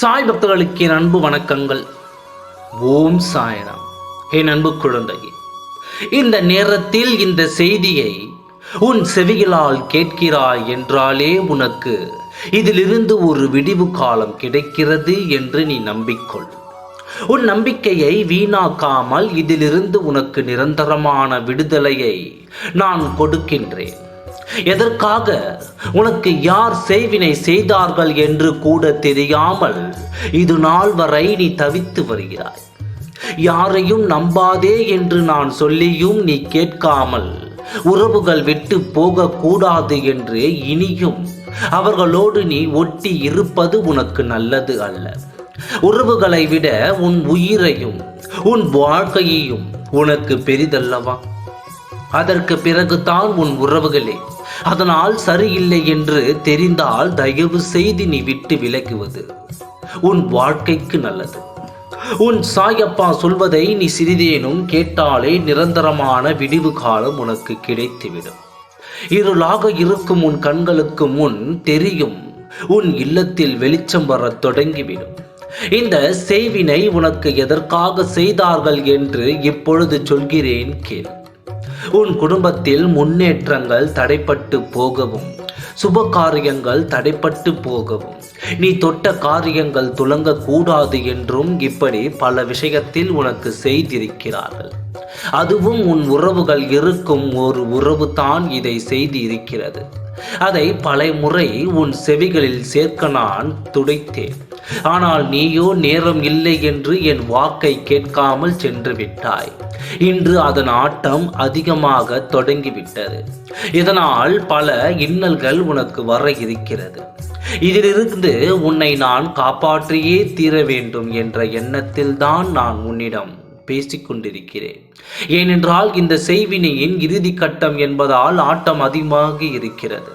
சாய் பக்தர்களுக்கு என் அன்பு வணக்கங்கள். ஓம் சாய்ராம். என் அன்பு குழந்தை இந்த நேரத்தில் இந்த செய்தியை உன் செவிகளால் கேட்கிறாய் என்றாலே உனக்கு இதிலிருந்து ஒரு விடிவு காலம் கிடைக்கிறது என்று நீ நம்பிக்கொள். உன் நம்பிக்கையை வீணாக்காமல் இதிலிருந்து உனக்கு நிரந்தரமான விடுதலையை நான் கொடுக்கின்றேன். எதற்காக? உனக்கு யார் செய்வினை செய்தார்கள் என்று கூட தெரியாமல் இது நாள் வரை நீ தவித்து வருகிறாய். யாரையும் நம்பாதே என்று நான் சொல்லியும் நீ கேட்காமல் உறவுகள் விட்டு போகக்கூடாது என்று இனியும் அவர்களோடு நீ ஒட்டி இருப்பது உனக்கு நல்லது அல்ல. உறவுகளை விட உன் உயிரையும் உன் வாழ்க்கையையும் உனக்கு பெரிதல்லவா? அதற்கு பிறகுதான் உன் உறவுகளே அதனால் சரியில்லை என்று தெரிந்தால் தயவு செய்து நீ விட்டு விலகுவது. உன் வாழ்க்கைக்கு நல்லது. உன் சாயப்பா சொல்வதை நீ சிறிதேனும் கேட்டாலே நிரந்தரமான விடிவு காலம் உனக்கு கிடைத்துவிடும். இருளாக இருக்கும் உன் கண்களுக்கு முன் தெரியும் உன் இல்லத்தில் வெளிச்சம் வரத் தொடங்கிவிடும். இந்த செய்வினை உனக்கு எதற்காக செய்தார்கள் என்று இப்பொழுது சொல்கிறேன் கேள். உன் குடும்பத்தில் முன்னேற்றங்கள் தடைப்பட்டு போகவும் சுப காரியங்கள் தடைப்பட்டு போகவும். நீ தொட்ட காரியங்கள் துலங்கக்கூடாது என்றும் இப்படி பல விஷயத்தில் உனக்கு செய்திருக்கிறார்கள். அதுவும் உன் உறவுகள் இருக்கும் ஒரு உறவு தான் இதை செய்து இருக்கிறது அதை பல முறை உன் செவிகளில் சேர்க்க நான் துடைத்தேன். ஆனால் நீயோ நேரம் இல்லை என்று என் வாக்கை கேட்காமல் சென்று விட்டாய். இன்று அதன் ஆட்டம் அதிகமாக தொடங்கிவிட்டது. இதனால் பல இன்னல்கள் உனக்கு வர இருக்கிறது. இதிலிருந்து உன்னை நான் காப்பாற்றியே தீர வேண்டும் என்ற எண்ணத்தில்தான் நான் உன்னிடம் பேசிக்கொண்டிருக்கிறேன் ஏனென்றால் இந்த செய்வினையின் இறுதி கட்டம் என்பதால் ஆட்டம் அதிகமாக இருக்கிறது.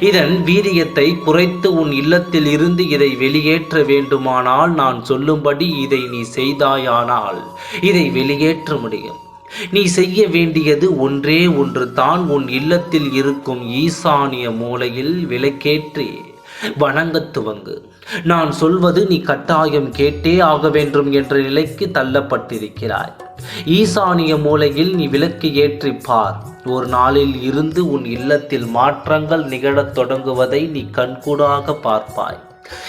இதன் வீரியத்தை குறைத்து உன் இல்லத்தில் இருந்து இதை வெளியேற்ற வேண்டுமானால் நான் சொல்லும்படி இதை நீ செய்தாயானால் இதை வெளியேற்ற முடியும். நீ செய்ய வேண்டியது ஒன்றே ஒன்று தான் உன் இல்லத்தில் இருக்கும் ஈசானிய மூலையில் விலக்கேற்றி வணங்கத் துவங்கு. நான் சொல்வது நீ கட்டாயம் கேட்டே ஆக வேண்டும் என்ற நிலைக்கு தள்ளப்பட்டிருக்கிறாய். ஈசானிய மூலையில் நீ விளக்கு ஏற்றி பார். ஒரு நாளில் இருந்து உன் இல்லத்தில் மாற்றங்கள் நிகழத் தொடங்குவதை நீ கண்கூடாக பார்ப்பாய்.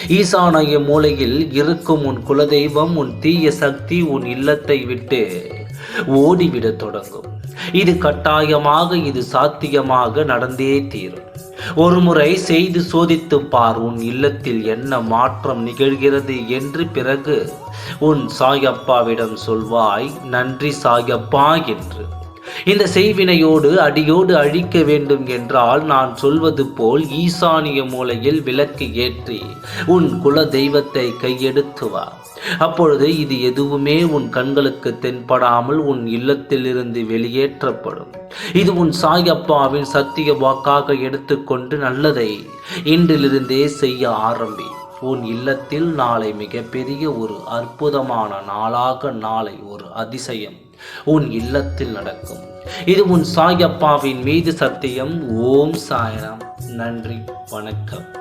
ஈசானிய மூலையில் இருக்கும் உன் குலதெய்வம் உன் தீய சக்தி உன் இல்லத்தை விட்டு ஓடிவிடத் தொடங்கும். இது கட்டாயமாக இது சாத்தியமாக நடந்தே தீரும். ஒருமுறை செய்து சோதித்து பார் உன் இல்லத்தில் என்ன மாற்றம் நிகழ்கிறது? என்று பிறகு உன் சாயப்பாவிடம் சொல்வாய் நன்றி சாயப்பா என்று. இந்த செய்வினையோடு அடியோடு அழிக்க வேண்டும் என்றால் நான் சொல்வது போல் ஈசானிய மூலையில் விளக்கு ஏற்றி உன் குல தெய்வத்தை கையெடுத்து வா. அப்பொழுது இது எதுவுமே உன் கண்களுக்கு தென்படாமல் உன் இல்லத்திலிருந்து வெளியேற்றப்படும். இது உன் சாயப்பாவின் சத்திய வாக்காக எடுத்துக்கொண்டு நல்லதை. இன்றிலிருந்தே செய்ய ஆரம்பி. உன் இல்லத்தில் நாளை மிகப்பெரிய ஒரு அற்புதமான நாளாக நாளை ஒரு அதிசயம். உன் இல்லத்தில் நடக்கும். இது உன் சாயப்பாவின் மீது சத்தியம். ஓம் சாயராம். நன்றி. வணக்கம்.